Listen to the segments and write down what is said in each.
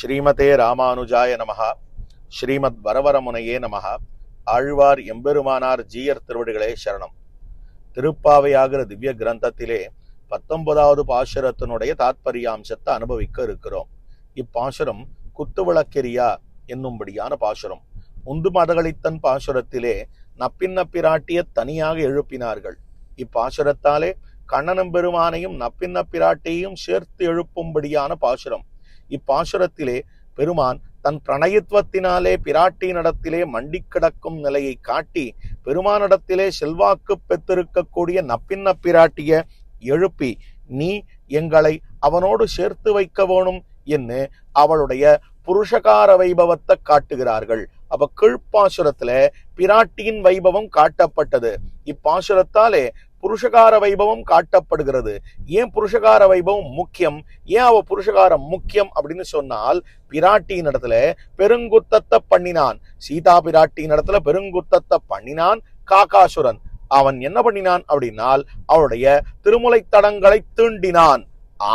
ஸ்ரீமதே ராமானுஜாய நமகா ஸ்ரீமத் வரவரமுனையே நமகா ஆழ்வார் எம்பெருமானார் ஜீயர் திருவடிகளே சரணம். திருப்பாவையாகிற திவ்ய கிரந்தத்திலே பத்தொன்பதாவது பாசுரத்தினுடைய தாத்பரியாம்சத்தை அனுபவிக்க இருக்கிறோம். இப்பாசுரம் குத்துவிளக்கெரியா என்னும்படியான பாசுரம். உந்து மதகளித்தன் பாசுரத்திலே நப்பின்ன தனியாக எழுப்பினார்கள். இப்பாசுரத்தாலே கண்ணனும் பெருமானையும் நப்பின்னப்பிராட்டியையும் சேர்த்து எழுப்பும்படியான பாசுரம். இப்பாசுரத்திலே பெருமான் தன் பிரணயத்துவத்தினாலே பிராட்டியினிடத்திலே மண்டி கிடக்கும் நிலையை காட்டி பெருமானிடத்திலே செல்வாக்கு பெற்றிருக்கக்கூடிய நப்பின்ன பிராட்டிய எழுப்பி நீ எங்களை அவனோடு சேர்த்து வைக்க வேணும் என்று அவளுடைய புருஷகார வைபவத்தை காட்டுகிறார்கள். அப்ப கீழ்ப்பாசுரத்துல பிராட்டியின் வைபவம் காட்டப்பட்டது. இப்பாசுரத்தாலே புருஷகார வைபவம் காட்டப்படுகிறது. ஏன் புருஷகார வைபவம் முக்கியம்? ஏன் அவ புருஷகாரம் முக்கியம் அப்படின்னு சொன்னால் பிராட்டியின் இடத்துல பெருங்குத்தத்தை பண்ணினான். சீதா பிராட்டியின் இடத்துல பெருங்குத்தத்தை பண்ணினான் காகாசுரன். அவன் என்ன பண்ணினான் அப்படின்னால் அவளுடைய திருமுலை தடங்களை தீண்டினான்.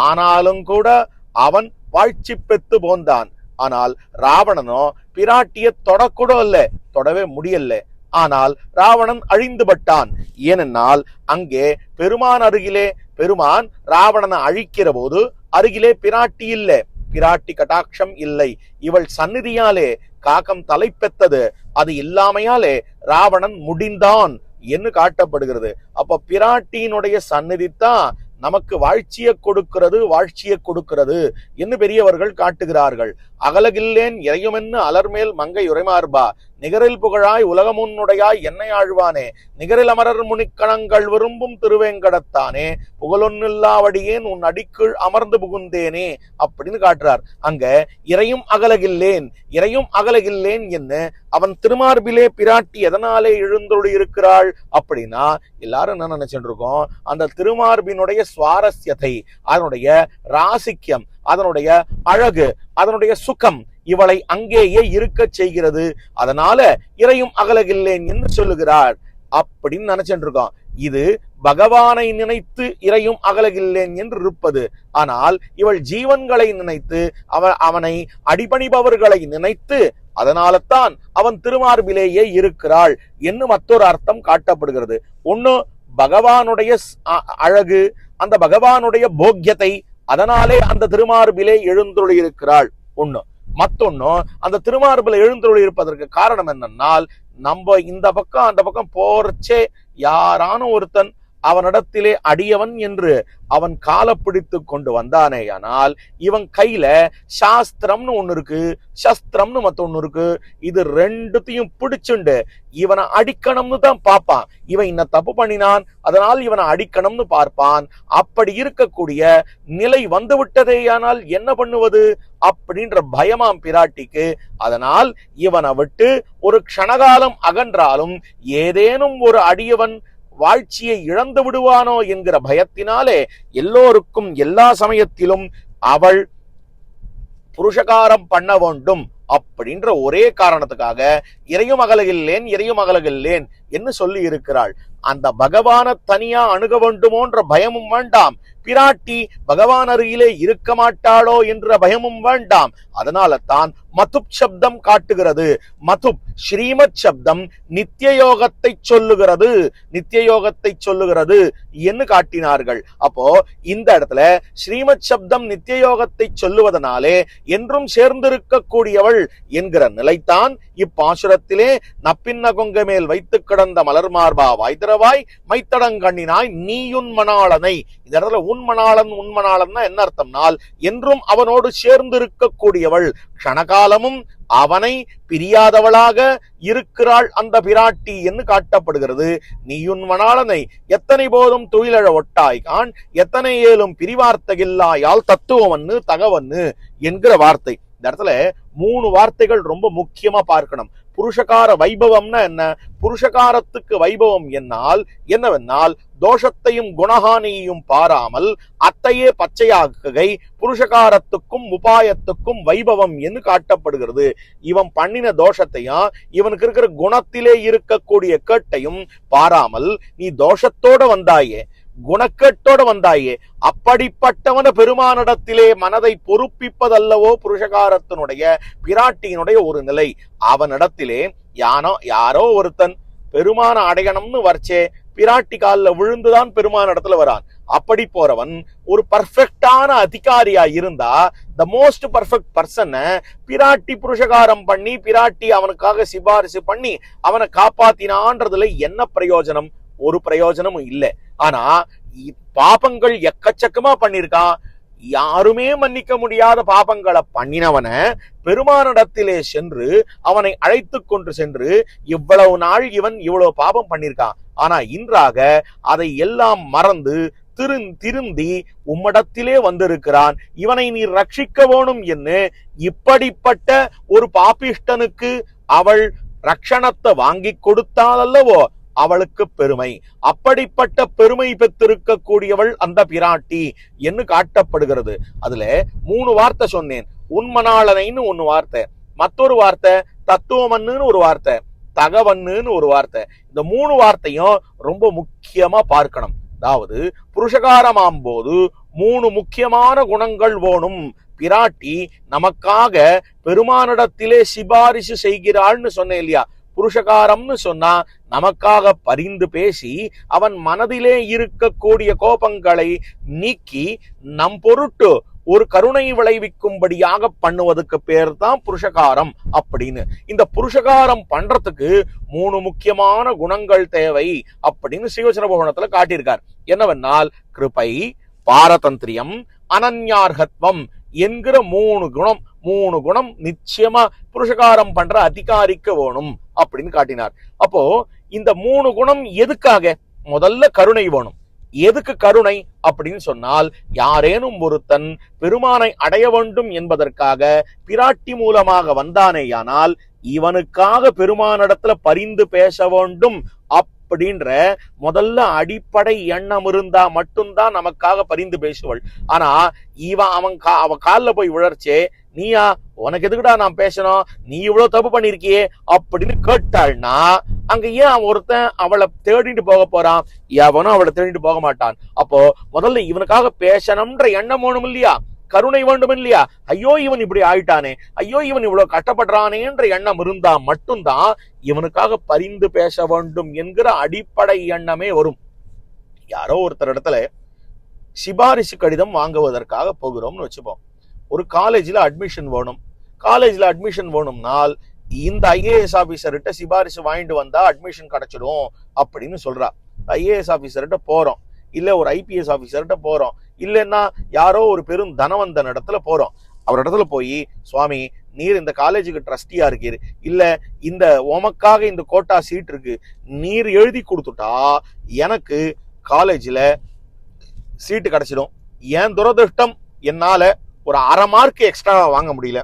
ஆனாலும் கூட அவன் வாழ்ச்சி பெத்து போந்தான். ஆனால் ராவணனோ பிராட்டிய தொடக்கூட இல்ல தொடவே முடியல ஆனால் ராவணன் அழிந்துபட்டான். ஏனென்றால் அங்கே பெருமான் அருகிலே பெருமான் ராவணனை அழிக்கிற போது அருகிலே பிராட்டி இல்லை. பிராட்டி கட்டாட்சம் இல்லை. இவள் சந்நிதியாலே காக்கம் தலை பெத்தது அது இல்லாமையாலே ராவணன் முடிந்தான் என்று காட்டப்படுகிறது. அப்ப பிராட்டியினுடைய சந்நிதி தான் நமக்கு வாழ்ச்சியை கொடுக்கிறது வாழ்ச்சியை கொடுக்கிறது என்று பெரியவர்கள் காட்டுகிறார்கள். அகலகில்லேன் இறையுமென்னு அலர்மேல் மங்கை உரைமார்பா. நிகரில் புகழாய் உலகமுன்னுடையாய் என்னை ஆழ்வானே. நிகரில் அமரர் முனிக்கணங்கள் விரும்பும் திருவேங்கடத்தானே. புகழொன்னில்லாவடியேன் உன் அடிக்குள் அமர்ந்து புகுந்தேனே அப்படின்னு காட்டுறார். அங்க இறையும் அகலகில்லேன் இறையும் அகலகில்லேன் என்ன அவன் திருமார்பிலே பிராட்டி எதனாலே எழுந்தொழி இருக்கிறாள் அப்படின்னா எல்லாரும் என்ன நினைச்சிட்டு இருக்கோம் அந்த திருமார்பினுடைய சுவாரஸ்யத்தை அதனுடைய ராசிக்கியம் அதனுடைய அழகு அதனுடைய சுகம் இவளை அங்கேயே இருக்க செய்கிறது. அதனால இறையும் அகலகில்லேன் என்று சொல்லுகிறார். அப்படின்னு நினைச்சிட்டு இருக்கோம் இது பகவானை நினைத்து இறையும் அகலகில்லேன் என்று இருப்பது. ஆனால் இவள் ஜீவன்களை நினைத்து அவ அவனை அடிபணிபவர்களை நினைத்து அதனால தான் அவன் திருமார்பிலேயே இருக்கிறாள் என்று மற்றொரு அர்த்தம் காட்டப்படுகிறது. ஒன்னு பகவானுடைய அழகு அந்த பகவானுடைய போக்கியத்தை அதனாலே அந்த திருமார்பிலே எழுந்துள்ளி இருக்கிறாள். ஒண்ணு மத்தொன்னும் அந்த திருமார்பில் எழுந்தருள் இருப்பதற்கு காரணம் என்னன்னா நம்ம இந்த பக்கம் அந்த பக்கம் போறச்சே யாரான ஒருத்தன் அவனிடத்திலே அடியவன் என்று அவன் கால பிடித்து கொண்டு வந்தானேயானால் இவன் கையில சாஸ்திரம்னு ஒண்ணு இருக்கு சஸ்திரம்னு மத்த இருக்கு. இது ரெண்டுத்தையும் பிடிச்சுண்டு இவனை அடிக்கணும்னு தான் பார்ப்பான். இவன் இன்ன தப்பு பண்ணினான் அதனால் இவனை அடிக்கணும்னு பார்ப்பான். அப்படி இருக்கக்கூடிய நிலை வந்து விட்டதேயானால் என்ன பண்ணுவது? அப்படின்ற பயமாம் பிராட்டிக்கு. அதனால் இவனை விட்டு ஒரு க்ஷணகாலம் அகன்றாலும் ஏதேனும் ஒரு அடியவன் வாழ்ச்சியை இழந்து விடுவானோ என்கிற பயத்தினாலே எல்லோருக்கும் எல்லா சமயத்திலும் அவள் புருஷகாரம் பண்ண வேண்டும் அப்படின்ற ஒரே காரணத்துக்காக இறையும் அகலகில்லேன் இறையும் அகலகில்லேன் என்று சொல்லி இருக்கிறாள். அந்த பகவான தனியா அணுக வேண்டுமோன்ற பயமும் வேண்டாம். பிராட்டி பகவான் அருகிலே இருக்க மாட்டாளோ என்ற பயமும் வேண்டாம். அதனால தான் மதுப் சப்தம் காட்டுகிறது. மதுப் ஸ்ரீமத் சப்தம் நித்திய யோகத்தை சொல்லுகிறது. நித்திய யோகத்தை சொல்லுகிறது என்று காட்டினார்கள். அப்போ இந்த இடத்துல ஸ்ரீமத் சப்தம் நித்திய யோகத்தை சொல்லுவதனாலே என்றும் சேர்ந்திருக்கக்கூடியவள் என்கிற நிலைத்தான் இப்பாசுரத்திலே நப்பின்ன கொங்க மேல் வைத்து கிடந்த மலர் மார்பா உறவாய் மைத்தடங்கண்ணினாய் நீயுன் மணாளனை. இந்த இடத்துல உன்மணாளன் உன்மணாளன்னா என்ன அர்த்தம்னால் என்றும் அவனோடு சேர்ந்திருக்கக்கூடியவள். கணகாலமும் அவனை பிரியாதவளாக இருக்கிறாள் அந்த பிராட்டி என்று காட்டப்படுகிறது. நீயுன் மணாளனை எத்தனை போதும் துயிலழ ஒட்டாய் கான் எத்தனை ஏலும் பிரிவார்த்தகில்லாயால் தத்துவமன்னு தகவன்னு என்கிற வார்த்தை. இந்த இடத்துல மூணு வார்த்தைகள் ரொம்ப முக்கியமா பார்க்கணும். புருஷகார வைபவம்னா என்ன? புருஷகாரத்துக்கு வைபவம் என்னால் என்னவென்னால் தோஷத்தையும் குணஹானியையும் பாராமல் அத்தையே பச்சையாக்குகை புருஷகாரத்துக்கும் உபாயத்துக்கும் வைபவம் என்று காட்டப்படுகிறது. இவன் பண்ணின தோஷத்தையும் இவனுக்கு இருக்கிற குணத்திலே இருக்கக்கூடிய கேட்டையும் பாராமல் நீ தோஷத்தோட வந்தாயே. குணக்கேட்டோட வந்தாயே. அப்படிப்பட்டவன பெருமானிடத்திலே மனதை பொறுப்பிப்பதல்லவோ புருஷகாரத்தினுடைய பிராட்டியினுடைய ஒரு நிலை. அவனிடத்திலே யானோ யாரோ ஒருத்தன் பெருமான அடையணும்னு வரைச்சே பிராட்டி காலில் விழுந்துதான் பெருமான இடத்துல வரான். அப்படி போறவன் ஒரு பர்ஃபெக்டான அதிகாரியா இருந்தா த மோஸ்ட் பர்ஃபெக்ட் பர்சனை பிராட்டி புருஷகாரம் பண்ணி பிராட்டி அவனுக்காக சிபாரிசு பண்ணி அவனை காப்பாத்தினான்றதுல என்ன பிரயோஜனம்? ஒரு பிரயோஜனமும் இல்லை. ஆனா பாபங்கள் எக்கச்சக்கமா பண்ணிருக்கான். யாருமே மன்னிக்க முடியாத பாபங்களை பண்ணினவன பெருமானிடத்திலே சென்று அவனை அழைத்து கொண்டு சென்று இவ்வளவு நாள் இவன் இவ்வளவு பாபம் பண்ணிருக்கான். ஆனா இன்றாக அதை எல்லாம் மறந்து திரு திருந்தி உம்மிடத்திலே வந்திருக்கிறான். இவனை நீ ரட்சிக்க வேணும் என்று இப்படிப்பட்ட ஒரு பாபிஷ்டனுக்கு அவள் ரட்சணத்தை வாங்கி கொடுத்தால் அல்லவோ? அவளுக்கு பெருமை. அப்படிப்பட்ட பெருமை பெற்றிருக்கக்கூடியவள் அந்த பிராட்டி என்று காட்டப்படுகிறது. அதுல மூணு வார்த்தை சொன்னேன். உண்மனாளனைன்னு ஒன்னு வார்த்தை. மற்றொரு வார்த்தை தத்துவமன்னுன்னு ஒரு வார்த்தை தகவன்னுன்னு ஒரு வார்த்தை. இந்த மூணு வார்த்தையும் ரொம்ப முக்கியமா பார்க்கணும். அதாவது புருஷகாரமாம் போது மூணு முக்கியமான குணங்கள் வேணும் பிராட்டி நமக்காக பெருமானிடத்திலே சிபாரிசு செய்கிறாள்னு சொன்னேன் இல்லையா? புருஷகாரம்னு சொன்னா நமக்காக பரிந்து பேசி அவன் மனதிலே இருக்கக்கூடிய கோபங்களை நீக்கி நம் பொருட்டு ஒரு கருணை விளைவிக்கும்படியாக பண்ணுவதுக்கு பேர் தான் புருஷகாரம் அப்படின்னு. இந்த புருஷகாரம் பண்றதுக்கு மூணு முக்கியமான குணங்கள் தேவை அப்படின்னு சிவசன புவனத்துல காட்டியிருக்கார். என்னவென்னால் கிருபை பாரதந்திரியம் அனன்யார்கத்வம் என்கிற மூணு குணம் மூணு குணம் நிச்சயமா புருஷகாரம் பண்ற அதிகாரிக்க வேணும் அப்படின்னு காட்டினார். அப்போ இந்த மூணு குணம் எதுக்காக? முதல்ல கருணை வேணும். எதுக்கு கருணை அப்படின்னு சொன்னால் யாரேனும் ஒருத்தன் பெருமானை அடைய வேண்டும் என்பதற்காக பிராட்டி மூலமாக வந்தானேயானால் இவனுக்காக பெருமானிடத்துல பரிந்து பேச வேண்டும் அப்படின்ற முதல்ல அடிப்படை எண்ணம் இருந்தா மட்டும்தான் நமக்காக பரிந்து பேசுவள். ஆனா இவன் அவன் கா அவன் காலில் போய் விழர்ச்சே நீயா உனக்கு எதுக்குடா நான் பேசணும்? நீ இவ்வளவு தப்பு பண்ணிருக்கியே அப்படின்னு கேட்டாள்னா அங்க ஏன் அவன் ஒருத்தன் அவளை தேடிட்டு போக போறான்? எவனும் அவளை தேடிட்டு போக மாட்டான். அப்போ முதல்ல இவனுக்காக பேசணும்ன்ற எண்ணம் ஒண்ணும் இல்லையா? கருணை வேண்டும் இல்லையா ஐயோ இவன் இப்படி ஆயிட்டானே. ஐயோ இவன் இவ்வளவு கட்டப்படுறானே என்ற எண்ணம் இருந்தா மட்டும்தான் இவனுக்காக பரிந்து பேச வேண்டும் என்கிற அடிப்படை எண்ணமே வரும். யாரோ ஒருத்தர் இடத்துல சிபாரிசு கடிதம் வாங்குவதற்காக போகிறோம்னு வச்சுப்போம். ஒரு காலேஜ்ல அட்மிஷன் வேணும். காலேஜ்ல அட்மிஷன் வேணும்னால் இந்த ஐஏஎஸ் ஆபீசர்கிட்ட சிபாரிசு வாங்கிட்டு வந்தா அட்மிஷன் கிடைச்சிடும் அப்படின்னு சொல்றா. ஐஏஎஸ் ஆஃபீஸர்கிட்ட போறோம். இல்லை ஒரு ஐபிஎஸ் ஆஃபீஸர்கிட்ட போகிறோம் இல்லைன்னா யாரோ ஒரு பெரும் தனவந்தன் இடத்துல போகிறோம் அவர் இடத்துல போய் சுவாமி நீர் இந்த காலேஜுக்கு ட்ரஸ்டியா இருக்கீர். இல்ல இந்த உமக்காக இந்த கோட்டா சீட் இருக்கு. நீர் எழுதி கொடுத்துட்டா எனக்கு காலேஜில் சீட்டு கிடைச்சிடும். என் துரதிருஷ்டம்? என்னால ஒரு அரை மார்க் எக்ஸ்ட்ரா வாங்க முடியல.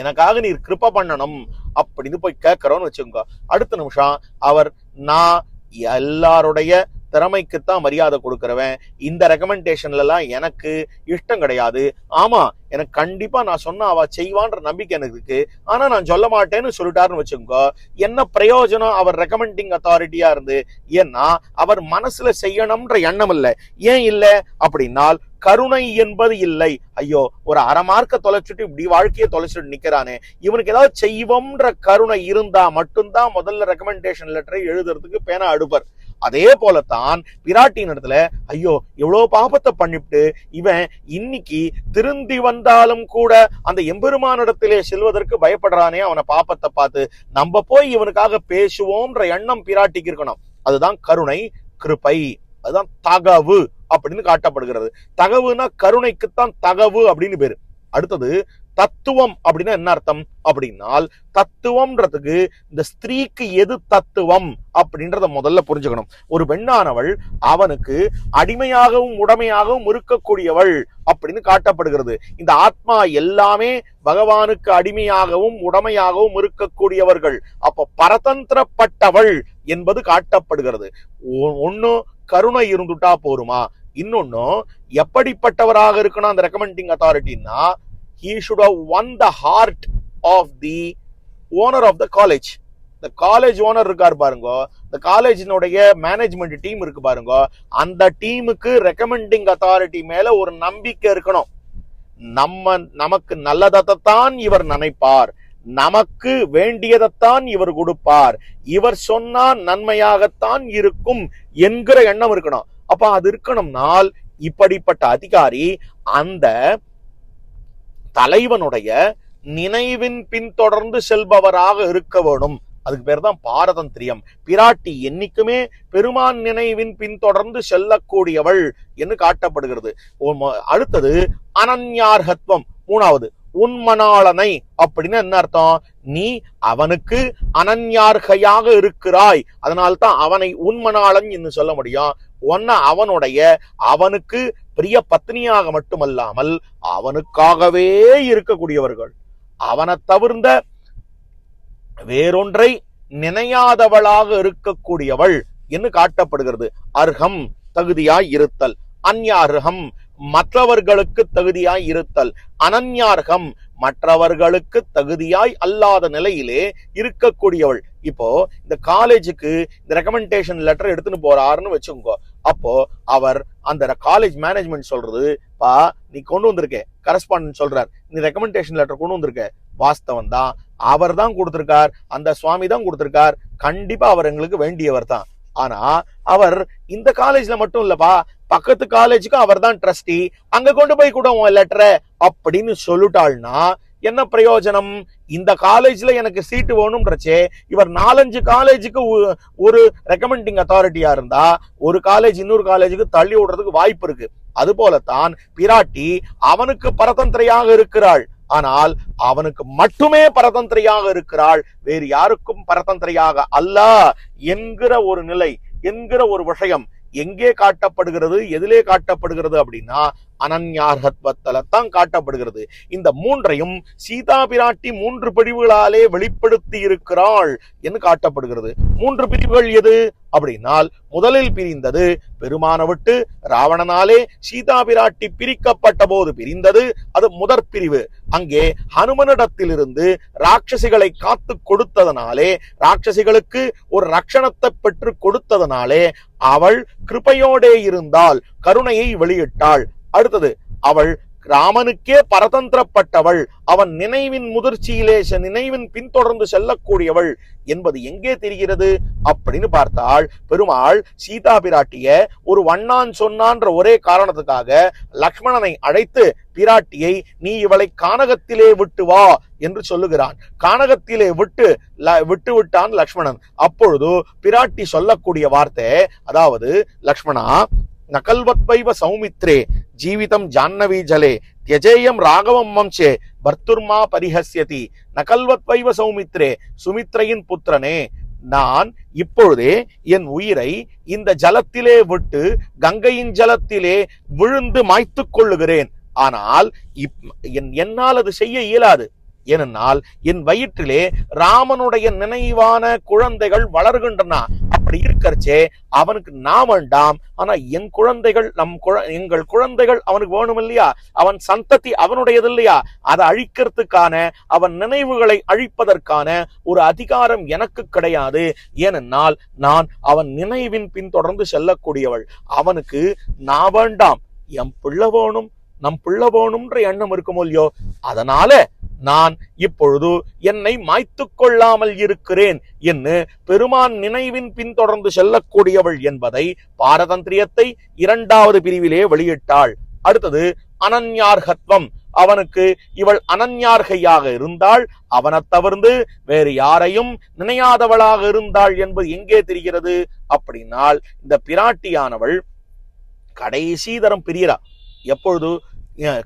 எனக்காக நீர் கிருப்ப பண்ணணும் அப்படின்னு போய் கேட்கறோம்னு வச்சுக்கோங்க. அடுத்த நிமிஷம் அவர் நான் எல்லாருடைய திறமைக்குத்தான் மரியாதை கொடுக்குறவன். இந்த ரெக்கமெண்டேஷன்லலாம் எனக்கு இஷ்டம் கிடையாது. ஆமாம் எனக்கு கண்டிப்பாக நான் சொன்னால் அவள் செய்வான்ற நம்பிக்கை எனக்கு இருக்கு. ஆனால் நான் சொல்ல மாட்டேன்னு சொல்லிட்டாருன்னு வச்சுக்கோங்க. என்ன பிரயோஜனம் அவர் ரெக்கமெண்டிங் அத்தாரிட்டியாக இருந்து? ஏன்னா அவர் மனசில் செய்யணும்ன்ற எண்ணம் இல்லை. ஏன் இல்லை? அப்படின்னால் கருணை என்பது இல்லை. ஐயோ ஒரு அரை தொலைச்சிட்டு இப்படி வாழ்க்கையை தொலைச்சிட்டு நிக்கிறானே. இவனுக்கு ஏதாவது செய்வோம்ன்ற கருணை இருந்தா மட்டும்தான் முதல்ல ரெக்கமெண்டேஷன் லெட்டரை எழுதுறதுக்கு பேனா அடுப்பர். அதே போலத்தான் பிராட்டியின் இடத்துல ஐயோ எவ்வளவு பாபத்தை பண்ணிவிட்டு இவன் இன்னைக்கு திருந்தி வந்தாலும் கூட அந்த எம்பெருமானிடத்திலே செல்வதற்கு பயப்படுறானே அவனை பாப்பத்தை பார்த்து நம்ம போய் இவனுக்காக பேசுவோம்ன்ற எண்ணம் பிராட்டிக்கு இருக்கணும். அதுதான் கருணை கிருபை அதுதான் தகவு அப்படின்னு காட்டப்படுகிறது. தகவுனா கருணைக்குத்தான் தகவு அப்படின்னு பேரு. அடுத்தது தத்துவம் அப்படின்னா என்ன அர்த்தம்? அப்படின்னால் தத்துவம்ன்றதுக்கு இந்த ஸ்திரீக்கு எது தத்துவம் அப்படின்றத முதல்ல புரிஞ்சுக்கணும். ஒரு பெண்ணானவள் அவனுக்கு அடிமையாகவும் உடமையாகவும் இருக்கக்கூடியவள் அப்படின்னு காட்டப்படுகிறது. இந்த ஆத்மா எல்லாமே பகவானுக்கு அடிமையாகவும் உடமையாகவும் இருக்கக்கூடியவர்கள். அப்ப பரதந்திரப்பட்டவள் என்பது காட்டப்படுகிறது. ஒ- கருணை இருந்துட்டா போருமா? இன்னொன்னு எப்படிப்பட்டவராக இருக்கணும் அந்த ரெக்கமெண்டிங் அத்தாரிட்டின்னா he should have won the heart of the owner of the college. இந்த காலேஜ் ஓனர் இருக்கார் பாருங்க. இந்த காலேஜினுடைய மேனேஜ்மெண்ட் டீம் இருக்கு பாருங்க. அந்த டீமுக்கு ரெக்கமெண்டிங் அத்தாரிட்டி மேல ஒரு நம்பிக்கை இருக்கணும். நம்ம நமக்கு நல்லதத்தான் இவர் நினைப்பார். நமக்கு வேண்டியதைத்தான் இவர் கொடுப்பார். இவர் சொன்னா நன்மையாகத்தான் இருக்கும் என்கிற எண்ணம் இருக்கணும். அப்ப அது இருக்கணும்னால் இப்படிப்பட்ட அதிகாரி அந்த தலைவனுடைய நினைவின் பின்தொடர்ந்து செல்பவராக இருக்க வேணும். அதுக்கு பேர் தான் பாரதந்திரியம் பிராட்டி என்னைக்குமே பெருமான் நினைவின் பின்தொடர்ந்து செல்லக்கூடியவள் என்று காட்டப்படுகிறது. அடுத்தது அனன்யார்கத்துவம் மூணாவது உன்மணாளனை அப்படின்னு என்ன அர்த்தம்? நீ அவனுக்கு அனன்யார்கையாக இருக்கிறாய். அதனால்தான் அவனை உன்மணாளன் என்று சொல்ல முடியும். ஒன்ன அவனுடைய அவனுக்கு பிரிய பத்னியாக மட்டுமல்லாமல் அவனுக்காகவே இருக்கக்கூடியவர்கள். அவனை தவிர்ந்த வேறொன்றை நினையாதவளாக இருக்கக்கூடியவள் என்று காட்டப்படுகிறது. அர்ஹம் தகுதியாய் இருத்தல். அந்யார்ஹம் மற்றவர்களுக்கு தகுதியாய் இருத்தல். அனன்யார்கம் மற்றவர்களுக்கு தகுதியாய் அல்லாத நிலையிலே இருக்கக்கூடியவள். இப்போ இந்த காலேஜுக்கு இந்த ரெக்கமெண்டேஷன் லெட்டர் எடுத்துன்னு போறாருன்னு வச்சுக்கோ அப்போ அவர் அந்த காலேஜ் மேனேஜ்மெண்ட் சொல்றது பா நீ கொண்டு வந்திருக்க. கரஸ்பாண்ட் சொல்றார் நீ ரெக்கமெண்டேஷன் லெட்டர் கொண்டு வந்திருக்க. வாஸ்தவம் தான். அவர் தான் கொடுத்திருக்கார் அந்த சுவாமி தான் கொடுத்திருக்கார். கண்டிப்பா அவர் எங்களுக்கு வேண்டியவர் தான். ஆனா அவர் இந்த காலேஜ்ல மட்டும் இல்லப்பா பக்கத்து காலேஜுக்கு அவர் தான் ட்ரஸ்டி அங்க கொண்டு போய் கூட உன் லெட்டரை அப்படின்னு சொல்லிட்டாள்னா என்ன பிரயோஜனம்? இந்த காலேஜ்ல எனக்கு சீட்டு வேணும்ன்றச்சே இவர் நாலஞ்சு காலேஜுக்கு ஒரு ரெக்கமெண்டிங் அத்தாரிட்டியா இருந்தா ஒரு காலேஜ் இன்னொரு காலேஜுக்கு தள்ளி விடுறதுக்கு வாய்ப்பு இருக்கு. அது போலத்தான் பிராட்டி அவனுக்கு பரதந்திரையாக இருக்கிறாள். ஆனால் அவனுக்கு மட்டுமே பரதந்திரையாக இருக்கிறாள். வேறு யாருக்கும் பரதந்திரையாக அல்ல என்கிற ஒரு நிலை என்கிற ஒரு விஷயம். எங்கே காட்டப்படுகிறது எதிலே காட்டப்படுகிறது அப்படின்னா அனன்யார்ஹத்வத்தல தான் காட்டப்படுகிறது. இந்த மூன்றையும் சீதா பிராட்டி மூன்று பிரிவுகளாலே வெளிப்படுத்தி இருக்கிறாள் என்று காட்டப்படுகிறது. மூன்று பிரிவுகள் எது? அப்படின்னால் முதலில் பிரிந்தது பெருமான விட்டு ராவணனாலே சீதா பிராட்டி பிரிக்கப்பட்ட போது பிரிந்தது அது முதற் பிரிவு அங்கே ஹனுமனிடத்திலிருந்து ராட்சசிகளை காத்து கொடுத்ததனாலே ராட்சசிகளுக்கு ஒரு ரட்சணத்தை பெற்று கொடுத்ததனாலே அவள் கிருபையோடே இருந்தால் கருணையை வெளியிட்டாள். அடுத்தது அவள் ராமனுக்கே பரதந்திரப்பட்டவள் அவன் நினைவின் முதிர்ச்சியிலே செ- நினைவின் பின்தொடர்ந்து செல்லக்கூடியவள் என்பது எங்கே தெரிகிறது? அப்படின்னு பார்த்தால் பெருமாள் சீதா பிராட்டிய ஒரு வண்ணான் சொன்னான்ற ஒரே காரணத்துக்காக லக்ஷ்மணனை அழைத்து பிராட்டியை நீ இவளை கானகத்திலே விட்டு வா என்று சொல்லுகிறான். கானகத்திலே விட்டு ல- விட்டு விட்டான் லக்ஷ்மணன். அப்பொழுது பிராட்டி சொல்லக்கூடிய வார்த்தை அதாவது லக்ஷ்மணா நகல்வத்வைவ சௌமித்ரே ஜீவிதம் ஜான்னவி ஜலே தியஜேயம் ராகவம் வம்சே பர்த்துர்மா பரிஹஸ்யதி நகல்வத்வைவ சௌமித்ரே சுமித்ரையின் புத்திரனே. நான் இப்பொழுதே என் உயிரை இந்த ஜலத்திலே விட்டு கங்கையின் ஜலத்திலே விழுந்து மாய்த்துக் கொள்ளுகிறேன். ஆனால் இப்- என்- என்னால் அது செய்ய இயலாது. ஏனென்றால் என் வயிற்றிலே ராமனுடைய நினைவான குழந்தைகள் வளர்கின்றன. அப்படி இருக்கறச்சே அவனுக்கு நான் வேண்டாம். ஆனா என் குழந்தைகள் நம் குழ எங்கள் குழந்தைகள் அவனுக்கு வேணும் இல்லையா அவன் சந்ததி அவனுடையது இல்லையா அதை அழிக்கிறதுக்கான அவன் நினைவுகளை அழிப்பதற்கான ஒரு அதிகாரம் எனக்கு கிடையாது. ஏனென்றால் நான் அவன் நினைவின் பின்தொடர்ந்து செல்லக்கூடியவள். அவனுக்கு நான் வேண்டாம். என் பிள்ளை வேணும் நம் பிள்ளை வேணும்ன்ற எண்ணம் இருக்குமோ இல்லையோ? அதனால நான் இப்பொழுது என்னை மாய்த்துக் கொள்ளாமல் இருக்கிறேன் என்று பெருமான் நினைவின் பின்தொடர்ந்து செல்லக்கூடியவள் என்பதை பாரதந்திரியத்தை இரண்டாவது பிரிவிலே வெளியிட்டாள். அடுத்தது அனன்யார்கத்வம். அவனுக்கு இவள் அனன்யார்கையாக இருந்தால் அவனைத் தவிர்ந்து வேறு யாரையும் நினையாதவளாக இருந்தாள் என்பது எங்கே தெரிகிறது? அப்படின்னால் இந்த பிராட்டியானவள் கடைசி தரம் பிரியறா எப்பொழுது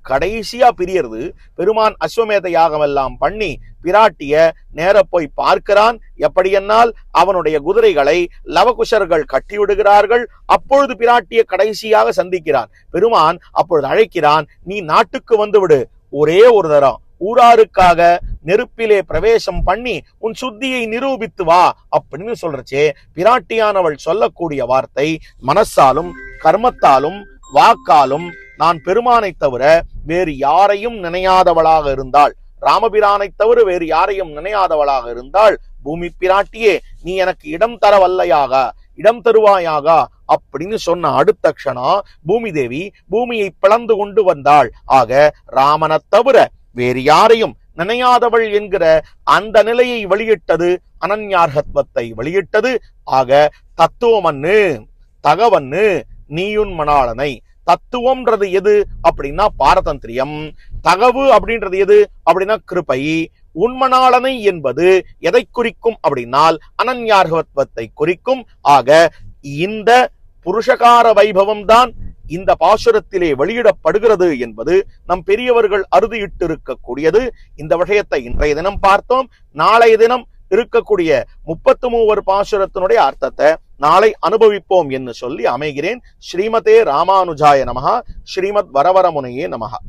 கடைசியா பிரியறது பெருமான் அஸ்வமேத யாகம் எல்லாம் பண்ணி பிராட்டிய நேர போய் பார்க்கிறான். எப்படியென்னால் அவனுடைய குதிரைகளை லவகுஷர்கள் கட்டிவிடுகிறார்கள். அப்பொழுது பிராட்டிய கடைசியாக சந்திக்கிறான். பெருமான் அப்பொழுது அழைக்கிறான் நீ நாட்டுக்கு வந்து விடு ஒரே ஒரு தரம். ஊராருக்காக நெருப்பிலே பிரவேசம் பண்ணி உன் சுத்தியை நிரூபித்து வா. அப்படின்னு சொல்றச்சே பிராட்டியானவள் சொல்லக்கூடிய வார்த்தை மனசாலும் கர்மத்தாலும் வாக்காலும் நான் பெருமானை தவிர வேறு யாரையும் நினையாதவளாக இருந்தாள். ராமபிரானை தவிர வேறு யாரையும் நினையாதவளாக இருந்தால் பூமி பிராட்டியே நீ எனக்கு இடம் தர வல்லையாக இடம் தருவாயாக அப்படின்னு சொன்ன அடுத்த க்ஷணம் பூமி தேவி பூமியை பிளந்து கொண்டு வந்தாள். ஆக ராமனைத் தவிர வேறு யாரையும் நினையாதவள் என்கிற அந்த நிலையை வெளியிட்டது அனன்யார்கத்வத்தை வெளியிட்டது. ஆக தத்துவமன்னு தகவன்னு நீயுன் மணாளனை தத்துவம்ன்றது எது அப்படின்னா பாரதந்திரியம். தகவு அப்படின்றது எது அப்படின்னா கிருபை. உண்மனாளனை என்பது எதை குறிக்கும் அப்படின்னால் அனன்யார்கத்வத்தை குறிக்கும். ஆக இந்த புருஷகார வைபவம் தான் இந்த பாசுரத்திலே வெளியிடப்படுகிறது என்பது நம் பெரியவர்கள் அறுதியிட்டு இருக்கக்கூடியது இந்த விஷயத்தை இன்றைய தினம் பார்த்தோம். நாளைய தினம் இருக்கக்கூடிய முப்பத்து மூவர் பாசுரத்தினுடைய அர்த்தத்தை நாளை அனுபவிப்போம் என்று சொல்லி அமைகிறேன். ஸ்ரீமதே ராமானுஜாய நமகா ஸ்ரீமத் வரவரமுனையே நமகா